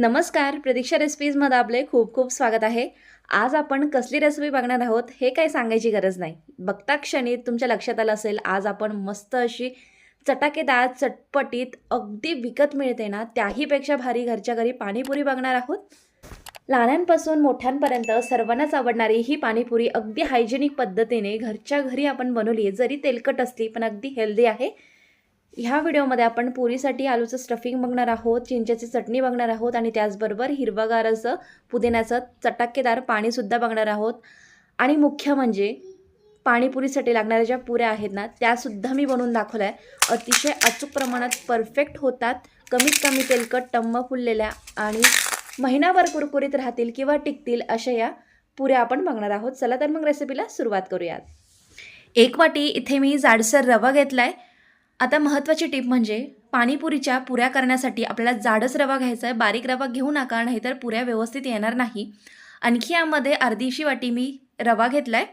नमस्कार प्रतीक्षा रेसिपीजमध्ये आपले खूप खूप स्वागत आहे. आज आपण कसली रेसिपी बघणार आहोत हे काही सांगायची गरज नाही. बघता क्षणी तुमच्या लक्षात आलं असेल आज आपण मस्त अशी चटाकेदार चटपटीत अगदी विकत मिळते ना त्याहीपेक्षा भारी घरच्या घरी पाणीपुरी बघणार आहोत. लहानांपासून मोठ्यांपर्यंत सर्वांनाच आवडणारी ही पाणीपुरी अगदी हायजेनिक पद्धतीने घरच्या घरी आपण बनवली आहे. जरी तेलकट असली पण अगदी हेल्दी आहे. ह्या व्हिडिओमध्ये आपण पुरीसाठी आलूचं स्टफिंग बघणार आहोत चिंचेची चटणी बघणार आहोत आणि त्याचबरोबर हिरवगार असं पुदिन्याचं चटाकेदार पाणीसुद्धा बघणार आहोत. आणि मुख्य म्हणजे पाणीपुरीसाठी लागणाऱ्या ज्या पुऱ्या आहेत ना त्यासुद्धा मी बनवून दाखवल्या. आहे अतिशय अचूक प्रमाणात परफेक्ट होतात. कमीत कमी तेलकट टम्म फुललेल्या आणि महिनाभर कुरकुरीत राहतील किंवा टिकतील अशा या पुऱ्या आपण बघणार आहोत. चला तर मग रेसिपीला सुरुवात करूयात. एक वाटी इथे मी जाडसर रवा घेतला आहे आता महत्त्वाची टीप म्हणजे पाणीपुरीच्या पुऱ्या करण्यासाठी आपल्याला जाडच रवा घ्यायचा आहे बारीक रवा घेऊ नका नाहीतर पुऱ्या व्यवस्थित येणार नाही. आणखी यामध्ये अर्धीशी वाटी मी रवा घेतला आहे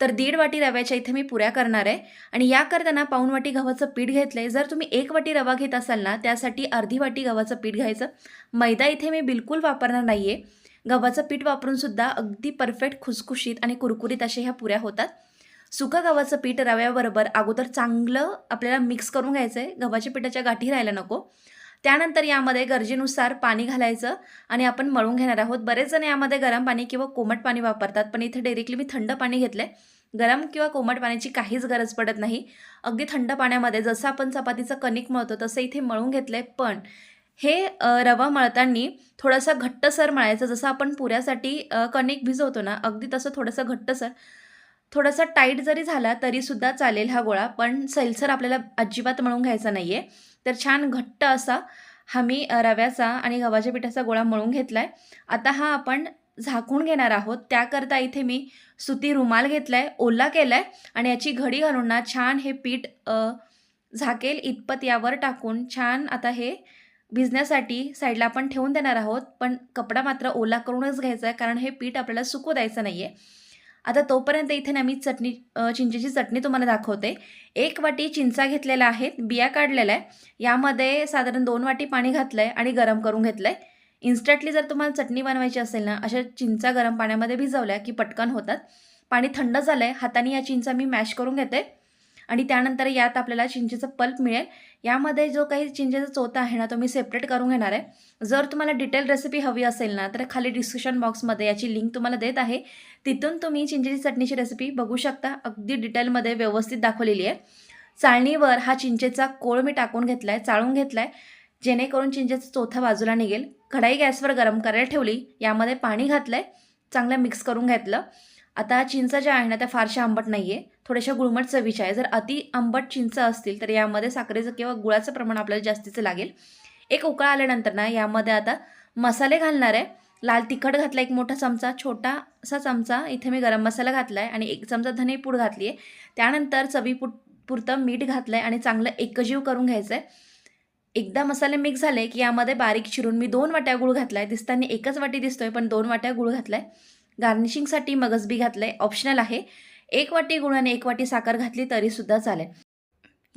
तर दीड वाटी रव्याच्या इथे मी पुऱ्या करणार आहे. आणि या करताना पाऊण वाटी गव्हाचं पीठ घेतलं आहे जर तुम्ही एक वाटी रवा घेत असाल ना त्यासाठी अर्धी वाटी गव्हाचं पीठ घ्यायचं. मैदा इथे मी बिलकुल वापरणार नाही आहे गव्हाचं पीठ वापरूनसुद्धा अगदी परफेक्ट खुसखुशीत आणि कुरकुरीत अशा ह्या पुऱ्या होतात. सुका गव्हाचं पीठ रव्याबरोबर अगोदर चांगलं आपल्याला मिक्स करून घ्यायचं आहे गव्हाच्या पिठाच्या गाठी राहायला नको. त्यानंतर यामध्ये गरजेनुसार पाणी घालायचं आणि आपण मळून घेणार आहोत. बरेच जण यामध्ये गरम पाणी किंवा कोमट पाणी वापरतात पण इथे डायरेक्टली मी थंड पाणी घेतलं आहे गरम किंवा कोमट पाण्याची काहीच गरज पडत नाही. अगदी थंड पाण्यामध्ये जसं आपण चपातीचं कणिक मळतो तसं इथे मळून घेतलं आहे पण हे रवा मळताना थोडासा घट्टसर मळायचं. जसं आपण पुऱ्यासाठी कणिक भिजवतो ना अगदी तसं थोडंसं घट्टसर थोडासा टाईट जरी झाला तरीसुद्धा चालेल हा गोळा. पण सैलसर आपल्याला अजिबात मळून घ्यायचा नाही आहे तर छान घट्ट असा हा मी रव्याचा आणि गव्हाच्या पिठाचा गोळा मळून घेतला आहे आता हा आपण झाकून घेणार आहोत. त्याकरता इथे मी सुती रुमाल घेतला आहे ओला केला आहे आणि याची घडी घालून ना छान हे पीठ झाकेल. इतपत यावर टाकून छान आता हे भिजण्यासाठी साईडला आपण ठेवून देणार आहोत. पण कपडा मात्र ओला करूनच घ्यायचा आहे कारण हे पीठ आपल्याला सुकू द्यायचं नाही आहे आता तोपर्यंत इथे ना मी चटणी चिंचेची चटणी तुम्हाला दाखवते. एक वाटी चिंचा घेतलेला आहे बिया काढलेल्या आहे. यामध्ये साधारण दोन वाटी पाणी घातलं आहे आणि गरम करून घेतलं आहे इन्स्टंटली जर तुम्हाला चटणी बनवायची असेल ना अशा चिंचा गरम पाण्यामध्ये भिजवल्या की पटकन होतात. पाणी थंड झालं आहे हाताने या चिंचा मी मॅश करून घेते. आणि त्यानंतर यात आपल्याला चिंचेचं पल्प मिळेल. यामध्ये जो काही चिंचेचा चोथा आहे ना तो मी सेपरेट करून घेणार आहे. जर तुम्हाला डिटेल रेसिपी हवी असेल ना तर खाली डिस्क्रिप्शन बॉक्समध्ये याची लिंक तुम्हाला देत आहे. तिथून तुम्ही चिंचेची चटणीची रेसिपी बघू शकता. अगदी डिटेलमध्ये व्यवस्थित दाखवलेली आहे. चाळणीवर हा चिंचेचा कोळ मी टाकून घेतला आहे चाळून घेतला आहे जेणेकरून चिंचेचा चोथा बाजूला निघेल. कढाई गॅसवर गरम करायला ठेवली. यामध्ये पाणी घातलं आहे चांगलं मिक्स करून घेतलं. आता चिंचा ज्या आहे ना त्या फारशा आंबट नाही आहे थोड्याशा गुळमट चवीच्या आहे. जर अति आंबट चिंच असतील तर यामध्ये साखरेचं किंवा गुळाचं प्रमाण आपल्याला जास्तीचं लागेल. एक उकळा आल्यानंतर ना यामध्ये आता मसाले घालणार आहे. लाल तिखट घातला एक मोठा चमचा छोटासा चमचा. इथे मी गरम मसाला घातला आहे आणि एक चमचा धनेपूड घातली आहे त्यानंतर चवीपुट पुरतं मीठ घातलं आहे आणि चांगलं एकजीव करून घ्यायचं आहे एकदा मसाले मिक्स झाले की यामध्ये बारीक चिरून मी दोन वाट्या गुळ घातला आहे दिसताना एकच वाटी दिसतोय पण दोन वाट्या गुळ घातला आहे गार्निशिंगसाठी मगजबी घातलं आहे ऑप्शनल आहे. एक वाटी गुळ आणि एक वाटी साखर घातली तरीसुद्धा चालेल.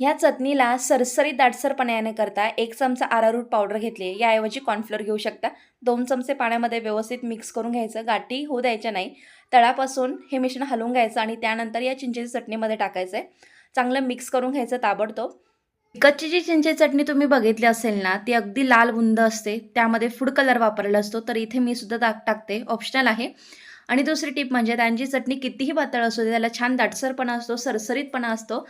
या चटणीला सरसरीत दाटसरपणा करता एक चमचा आरारूट पावडर घेतली याऐवजी कॉर्नफ्लोअर घेऊ शकता. दोन चमचे पाण्यामध्ये व्यवस्थित मिक्स करून घ्यायचं. गाठी होऊ द्यायच्या नाही. तळापासून हे मिश्रण हलवून घ्यायचं आणि त्यानंतर या चिंचेच्या चटणीमध्ये टाकायचं आहे चांगलं मिक्स करून घ्यायचं ताबडतोब. कच्ची जी चिंचेची चटणी तुम्ही बघितली असेल ना ती अगदी लाल बुंद असते. त्यामध्ये फूड कलर वापरलेला असतो तर इथे मी सुद्धा टाक टाकते. ऑप्शनल आहे. आणि दुसरी टीप म्हणजे त्यांची चटणी कितीही पातळ असू दे त्याला छान दाटसरपणा असतो सरसरीतपणा असतो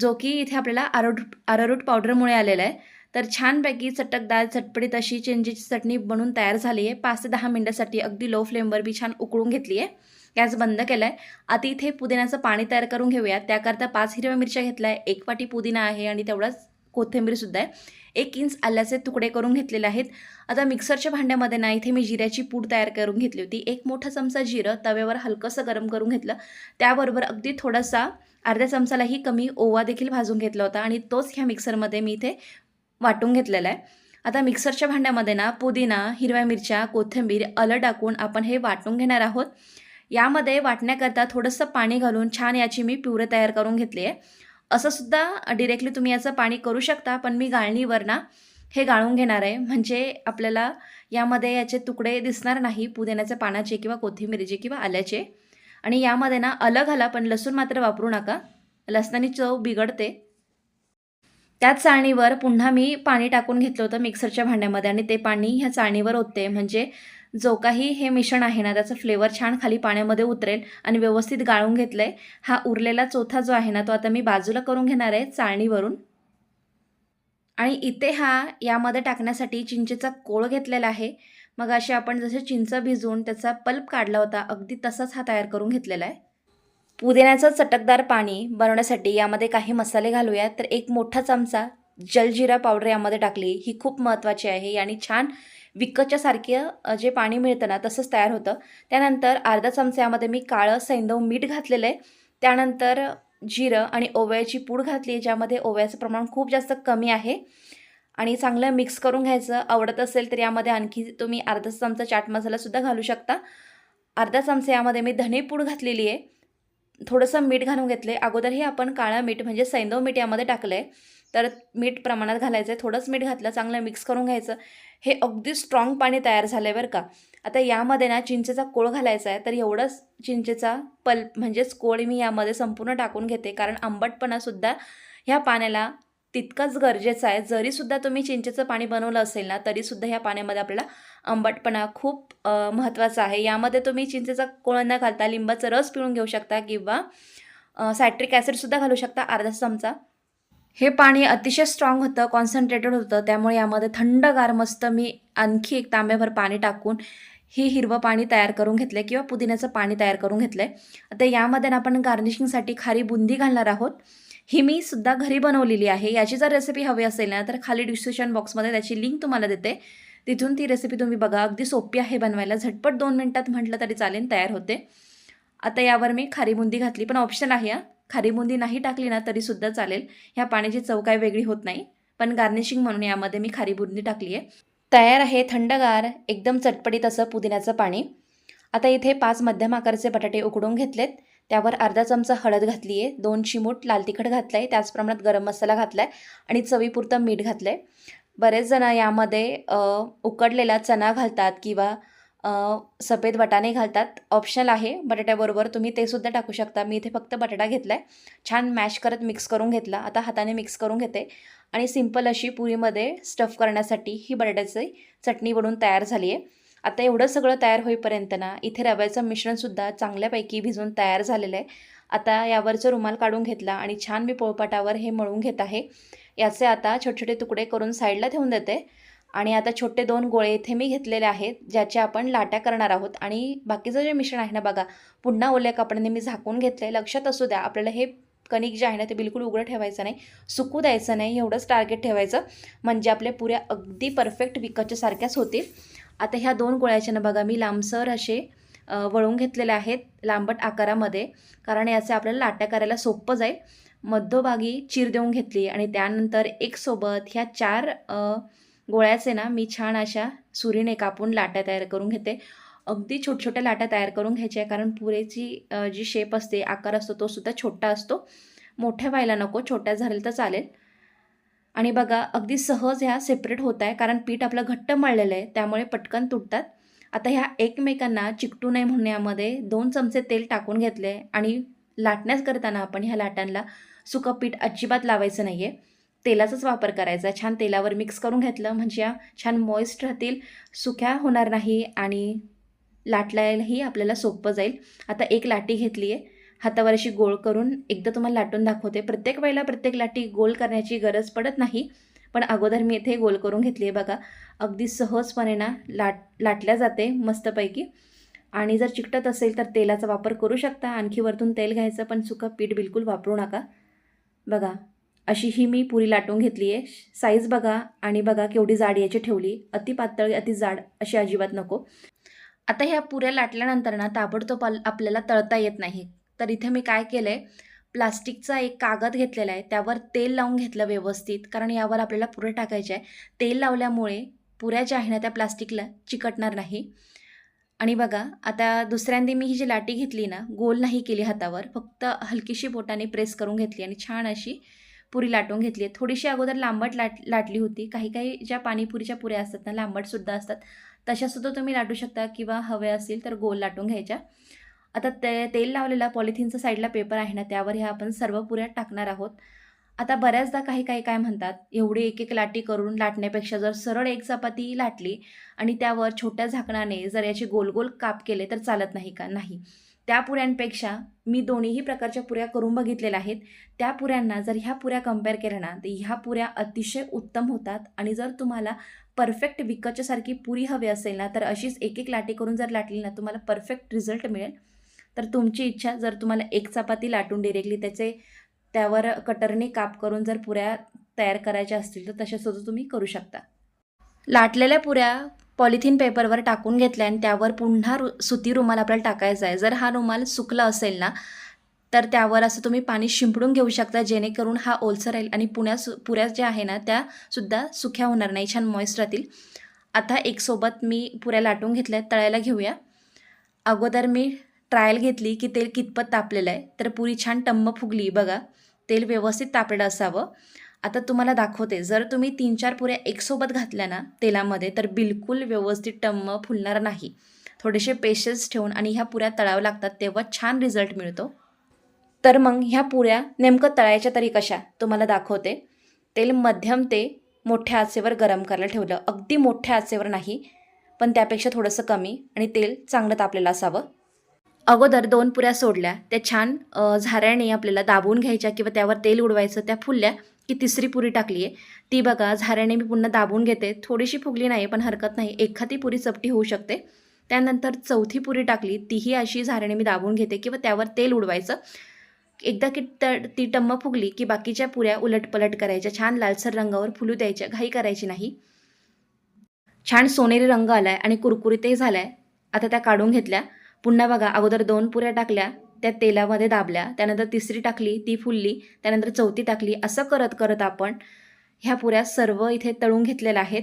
जो की इथे आपल्याला आरोट आरारूट पावडरमुळे आलेला आहे. तर छानपैकी चटकदार चटपटीत अशी चिंचेची चटणी बनून तयार झाली आहे. पाच ते दहा मिनटासाठी अगदी लो फ्लेमवर मी छान उकळून घेतली आहे. गॅस बंद केला आहे आता इथे पुदिन्याचं पाणी तयार करून घेऊया. त्याकरता पाच हिरव्या मिरच्या घेतल्या आहे. एक वाटी पुदिना आहे आणि तेवढाच कोथिंबीरसुद्धा आहे. एक इंच आल्याचे तुकडे करून घेतलेले आहेत. आता मिक्सरच्या भांड्यामध्ये ना इथे मी जिऱ्याची पूड तयार करून घेतली होती. एक मोठा चमचा जिरं तव्यावर हलकंसं गरम करून घेतलं. त्याबरोबर अगदी थोडासा अर्ध्या चमचालाही कमी ओवा देखील भाजून घेतला होता आणि तोच ह्या मिक्सरमध्ये मी इथे वाटून घेतलेला आहे. आता मिक्सरच्या भांड्यामध्ये ना पुदिना हिरव्या मिरच्या कोथिंबीर आलं टाकून आपण हे वाटून घेणार आहोत. यामध्ये वाटण्याकरता थोडंसं पाणी घालून छान याची मी प्युरे तयार करून घेतली आहे. असं सुद्धा डिरेक्टली तुम्ही याचं पाणी करू शकता पण मी गाळणीवर ना हे गाळून घेणार आहे. म्हणजे आपल्याला यामध्ये याचे तुकडे दिसणार नाही पुदिन्याच्या पानाचे किंवा कोथिंबिरीचे किंवा आल्याचे. आणि यामध्ये ना अलग आला पण लसूण मात्र वापरू नका. लसणानी चव बिघडते. त्याच चाळणीवर पुन्हा मी पाणी टाकून घेतलं होतं मिक्सरच्या भांड्यामध्ये आणि ते पाणी ह्या चाळणीवर होते म्हणजे जो काही हे मिश्रण आहे ना त्याचं फ्लेवर छान खाली पाण्यामध्ये उतरेल आणि व्यवस्थित गाळून घेतलं आहे हा उरलेला चौथा जो आहे ना तो आता मी बाजूला करून घेणार आहे चाळणीवरून. आणि इथे हा यामध्ये टाकण्यासाठी चिंचेचा कोळ घेतलेला आहे. मग असे आपण जसे चिंच भिजवून त्याचा पल्प काढला होता अगदी तसाच हा तयार करून घेतलेला आहे. पुदिन्याचं चटकदार पाणी बनवण्यासाठी यामध्ये काही मसाले घालूया. तर एक मोठा चमचा जलजिरा पावडर यामध्ये टाकली. ही खूप महत्त्वाची आहे आणि छान विकतच्या सारखं जे पाणी मिळतं ना तसंच तयार होतं. त्यानंतर अर्धा चमच्यामध्ये मी काळं सैंदव मीठ घातलेलं आहे. त्यानंतर जिरं आणि ओव्याची पूड घातली ज्यामध्ये ओव्याचं प्रमाण खूप जास्त कमी आहे. आणि चांगलं मिक्स करून घ्यायचं. आवडत असेल तर यामध्ये आणखी तुम्ही अर्धा चमचा चाट मसालासुद्धा घालू शकता. अर्धा चमचा यामध्ये मी धनेपूड घातलेली आहे. थोडंसं मीठ घालून घेतले अगोदरही आपण काळं मीठ म्हणजे सैंदव मीठ यामध्ये टाकलं आहे तर मीठ प्रमाणात घालायचं आहे थोडंच मीठ घातलं चांगलं मिक्स करून घ्यायचं. हे अगदी स्ट्रॉंग पाणी तयार झालं आहे बरं का. आता यामध्ये ना चिंचेचा कोळ घालायचा आहे तर एवढंच चिंचेचा पल म्हणजेच कोळ मी यामध्ये संपूर्ण टाकून घेते. कारण आंबटपणासुद्धा ह्या पाण्याला तितकंच गरजेचं आहे जरीसुद्धा तुम्ही चिंचेचं पाणी बनवलं असेल ना तरीसुद्धा ह्या पाण्यामध्ये आपल्याला आंबटपणा खूप महत्त्वाचा आहे. यामध्ये तुम्ही चिंचेचा कोळ न घालता लिंबाचा रस पिळून घेऊ शकता किंवा सायट्रिक ॲसिडसुद्धा घालू शकता. अर्धा चमचा. हे पाणी अतिशय स्ट्रॉंग होतं कॉन्सन्ट्रेटेड होतं. त्यामुळे यामध्ये थंडगार मस्त मी आणखी एक तांब्याभर पाणी टाकून ही हिरवं पाणी तयार करून घेतलं आहे किंवा पुदिन्याचं पाणी तयार करून घेतलं आहे आता यामध्ये ना आपण गार्निशिंगसाठी खारी बुंदी घालणार आहोत. ही मी सुद्धा घरी बनवलेली आहे. याची जर रेसिपी हवी असेल ना तर खाली डिस्क्रिप्शन बॉक्समध्ये त्याची लिंक तुम्हाला देते. तिथून ती रेसिपी तुम्ही बघा. अगदी सोपी आहे बनवायला. झटपट दोन मिनटात म्हटलं तरी चालेल तयार होते. आता यावर मी खारी बुंदी घातली पण ऑप्शन आहे हा. खारी बुंदी नाही टाकली ना तरीसुद्धा चालेल. ह्या पाण्याची चव काय वेगळी होत नाही. पण गार्निशिंग म्हणून यामध्ये मी खारी बुंदी टाकली आहे तयार आहे थंडगार एकदम चटपटीत असं पुदिन्याचं पाणी. आता इथे पाच मध्यम आकाराचे बटाटे उकडून घेतलेत. त्यावर अर्धा चमचा हळद घातली आहे दोन चिमूट लाल तिखट घातलं आहे त्याच प्रमाणात गरम मसाला घातला आहे आणि चवीपुरतं मीठ घातलं आहे बरेच जण यामध्ये उकडलेला चणा घालतात किंवा सफेद वाटाणे घालतात. ऑप्शनल आहे. बटाट्याबरोबर तुम्ही ते सुद्धा टाकू शकता. मी इथे फक्त बटाटा घेतला आहे छान मॅश करत मिक्स करून घेतला. आता हाताने मिक्स करून घेते. आणि सिंपल अशी पुरीमध्ये स्टफ करण्यासाठी ही बटाट्याची चटणी बनवून तयार झाली आहे. आता एवढं सगळं तयार होईपर्यंत ना इथे रव्याचं मिश्रणसुद्धा चांगल्यापैकी भिजून तयार झालेलं आहे. आता यावरचं रुमाल काढून घेतला आणि छान मी पोळपाटावर हे मळून घेत आहे. याचे आता छोटे छोटे तुकडे करून साईडला ठेवून देते. आणि आता छोटे दोन गोळे इथे मी घेतलेले आहेत ज्याचे आपण लाट्या करणार आहोत. आणि बाकीचं जे मिश्रण आहे ना बघा पुन्हा ओल्या कपड्याने मी झाकून घेतलं आहे लक्षात असू द्या आपल्याला हे कणिक जे आहे ना ते बिलकुल उघडं ठेवायचं नाही सुकू द्यायचं नाही एवढंच टार्गेट ठेवायचं. म्हणजे आपल्या पुऱ्या अगदी परफेक्ट विकतच्या सारख्याच होतील. आता ह्या दोन गोळ्याच्या ना बघा मी लांबसर असे वळून घेतलेले आहेत लांबट आकारामध्ये. कारण याचे आपल्याला लाट्या करायला सोपं जाईल. मध्यभागी चीर देऊन घेतली आणि त्यानंतर एकसोबत ह्या चार गोळ्याचे ना मी छान अशा सुरीने कापून लाट्या तयार करून घेते. अगदी छोट छोट्या लाट्या तयार करून घ्यायच्या कारण पुरेची जी शेप असते आकार असतो तो सुद्धा छोटा असतो. मोठ्या व्हायला नको छोट्या झालेल तर चालेल. आणि बघा अगदी सहज ह्या सेपरेट होत आहे कारण पीठ आपलं घट्ट मळलेलं आहे त्यामुळे पटकन तुटतात. आता ह्या एकमेकांना चिकटू नये म्हणून यामध्ये दोन चमचे तेल टाकून घेतले आणि लाटण्यास करताना आपण ह्या लाटांना सुकं पीठ अजिबात लावायचं नाही आहे तेलाचाच वापर करायचा. आहे छान तेलावर मिक्स करून घेतलं. म्हणजे या छान मॉइस्ट राहतील. सुक्या होणार नाही आणि लाटलायलाही आपल्याला सोपं जाईल. आता एक लाटी घेतली आहे. हातावर अशी गोळ करून एकदा तुम्हाला लाटून दाखवते. प्रत्येक वेळेला प्रत्येक लाटी गोल करण्याची गरज पडत नाही. पण अगोदर मी इथे गोल करून घेतली आहे बघा. अगदी सहजपणे ना लाट लाटल्या जाते मस्तपैकी. आणि जर चिकटत असेल तर तेलाचा वापर करू शकता. आणखी वरतून तेल घ्यायचं पण सुकं पीठ बिलकुल वापरू नका. बघा. अशी ही मी पुरी लाटून घेतली आहे. साईज बघा आणि बघा केवढी जाड याची ठेवली. अति पातळ अति जाड अशी अजिबात नको. आता ह्या पुऱ्या लाटल्यानंतर ना ताबडतोब आल- आपल्याला तळता येत नाही. तर इथे मी काय केलं आहे प्लास्टिकचा एक कागद घेतलेला आहे. त्यावर तेल लावून घेतलं व्यवस्थित. कारण यावर आपल्याला पुऱ्या टाकायचे आहे. तेल लावल्यामुळे पुऱ्या ज्या आहे ना त्या प्लास्टिकला चिकटणार नाही. आणि बघा आता दुसऱ्यांदी मी ही जी लाटी घेतली ना गोल नाही केली हातावर. फक्त हलकीशी बोटाने प्रेस करून घेतली आणि छान अशी पुरी लाटून घेतली आहे. थोडीशी अगोदर लांबट लाट लाटली होती. काही काही ज्या पाणीपुरीच्या पुऱ्या असतात ना लांबटसुद्धा असतात. तशासुद्धा तुम्ही लाटू शकता किंवा हवे असतील तर गोल लाटून घ्यायच्या. आता ते तेल लावलेला पॉलिथिनचा साईडला पेपर आहे ना त्यावर ह्या आपण सर्व पुऱ्या टाकणार आहोत. आता बऱ्याचदा काही काही काय म्हणतात एवढी एक एक लाटी करून लाटण्यापेक्षा जर सरळ एक चपाती लाटली आणि त्यावर छोट्या झाकणाने जर याचे गोल गोल काप केले तर चालत नाही का? नाही. त्या पुऱ्यांपेक्षा मी दोन्हीही प्रकारच्या पुऱ्या करून बघितलेल्या आहेत. त्या पुऱ्यांना जर ह्या पुऱ्या कंपेअर केल्या ना तर ह्या पुऱ्या अतिशय उत्तम होतात. आणि जर तुम्हाला परफेक्ट विकतच्यासारखी पुरी हवी असेल ना तर अशीच एक एक लाटी करून जर लाटली ना तुम्हाला परफेक्ट रिझल्ट मिळेल. तर तुमची इच्छा जर तुम्हाला एक चपाती लाटून डिरेक्टली त्याचे त्यावर कटरने काप करून जर पुऱ्या तयार करायच्या असतील तर तशासुद्धा तुम्ही करू शकता. लाटलेल्या पुऱ्या पॉलिथिन पेपरवर टाकून घेतला आणि त्यावर पुन्हा रु सुती रुमाल आपल्याला टाकायचा आहे. जर हा रुमाल सुकला असेल ना तर त्यावर असं तुम्ही पाणी शिंपडून घेऊ शकता जेणेकरून हा ओलसर राहील आणि पुण्या सु पुऱ्या ज्या आहे ना त्या सुद्धा सुक्या होणार नाही छान मॉइस्ट राहतील. आता एकसोबत मी पुऱ्या लाटून घेतल्या तळायला घेऊया. अगोदर मी ट्रायल घेतली की तेल कितपत तापलेलं आहे तर पुरी छान टम्म फुगली बघा. तेल व्यवस्थित तापलेलं असावं. आता तुम्हाला दाखवते. जर तुम्ही तीन चार पुऱ्या एकसोबत घातल्या ना तेलामध्ये तर बिलकुल व्यवस्थित टम्म फुलणार नाही. थोडेसे पेशन्स ठेवून आणि ह्या पुऱ्या तळाव्या लागतात तेव्हा छान रिझल्ट मिळतो. तर मग ह्या पुऱ्या नेमकं तळायच्या तरी कशा तुम्हाला दाखवते. तेल मध्यम ते मोठ्या आचेवर गरम करायला ठेवलं. अगदी मोठ्या आचेवर नाही पण त्यापेक्षा थोडंसं कमी आणि तेल चांगलं तापलेलं असावं. अगोदर दोन पुऱ्या सोडल्या. त्या छान झाऱ्याने आपल्याला दाबून घ्यायच्या किंवा त्यावर तेल उडवायचं त्या फुलल्या. की तिसरी पुरी टाकली आहे ती बघा झाऱ्याने मी पुन्हा दाबून घेते. थोडीशी फुगली नाही पण हरकत नाही. एखादी पुरी चपटी होऊ शकते. त्यानंतर चौथी पुरी टाकली. तीही अशी झाऱ्याने मी दाबून घेते किंवा त्यावर तेल उडवायचं. एकदा की त ती टम्म फुगली की बाकीच्या पुऱ्या उलटपलट करायच्या. छान लालसर रंगावर फुलू द्यायच्या. घाई करायची नाही. छान सोनेरी रंग आलाय आणि कुरकुरीतही आहे आता त्या काढून घेतल्या. पुन्हा बघा अगोदर दोन पुऱ्या टाकल्या. त्या तेलामध्ये दाबल्या त्यानंतर तिसरी टाकली ती फुलली त्यानंतर चौथी टाकली असं करत करत आपण ह्या पुऱ्या सर्व इथे तळून घेतलेल्या आहेत.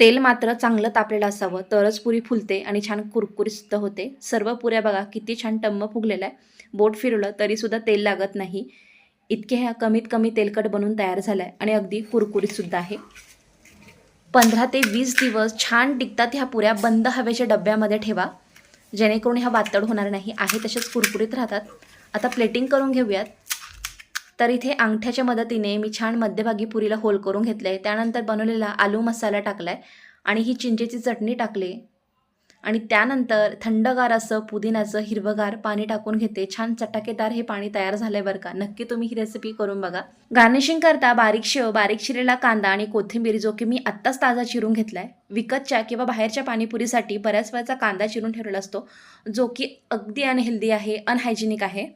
तेल मात्र चांगलं तापलेलं असावं तरच पुरी फुलते आणि छान कुरकुरीसुद्धा होते. सर्व पुऱ्या बघा किती छान टम्म फुगलेलं आहे बोट फिरवलं तरीसुद्धा तेल लागत नाही. इतके ह्या कमीत कमी तेलकट बनून तयार झालं आहे आणि अगदी कुरकुरीतसुद्धा आहे. पंधरा ते वीस दिवस छान टिकतात ह्या पुऱ्या बंद हवेच्या डब्यामध्ये ठेवा. जेणेकरून ह्या वातड होणार नाही. आहे तसेच कुरकुरीत राहतात. आता प्लेटिंग करून घेऊयात. तर इथे अंगठ्याच्या मदतीने मी छान मध्यभागी पुरीला होल करून घेतलं आहे त्यानंतर बनवलेला आलू मसाला टाकला आहे आणि ही चिंचेची चटणी टाकली. आणि त्यानंतर थंडगार असं पुदिन्याचं हिरवगार पाणी टाकून घेते. छान चटाकेदार हे पाणी तयार झालंय बरं का. नक्की तुम्ही ही रेसिपी करून बघा. गार्निशिंग करता बारीक शेव बारीक चिरलेला कांदा आणि कोथिंबीर जो की मी आत्ताच ताजा चिरून घेतलाय. विकतच्या किंवा बाहेरच्या पाणीपुरीसाठी बऱ्याच वेळाचा कांदा चिरून ठेवलेला असतो जो की अगदी अनहेल्दी आहे अनहायजेनिक आहे.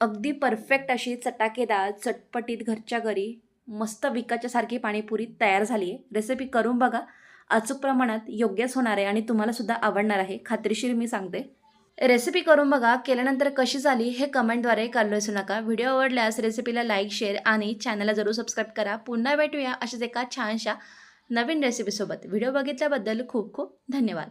अगदी परफेक्ट अशी चटाकेदार चटपटीत घरच्या घरी मस्त विकतच्यासारखी पाणीपुरी तयार झाली आहे रेसिपी करून बघा. अचूक प्रमाणात योग्यच होणार आहे आणि तुम्हाला सुद्धा आवडणार आहे. खात्रीशीर मी सांगते. रेसिपी करून बघा केल्यानंतर कशी झाली हे कमेंटद्वारे कळलं असू नका. व्हिडिओ आवडल्यास रेसिपीला लाईक शेअर आणि चॅनलला जरूर सबस्क्राईब करा. पुन्हा भेटूया अशाच एका छानशा नवीन रेसिपीसोबत. व्हिडिओ बघितल्याबद्दल खूप खूप धन्यवाद.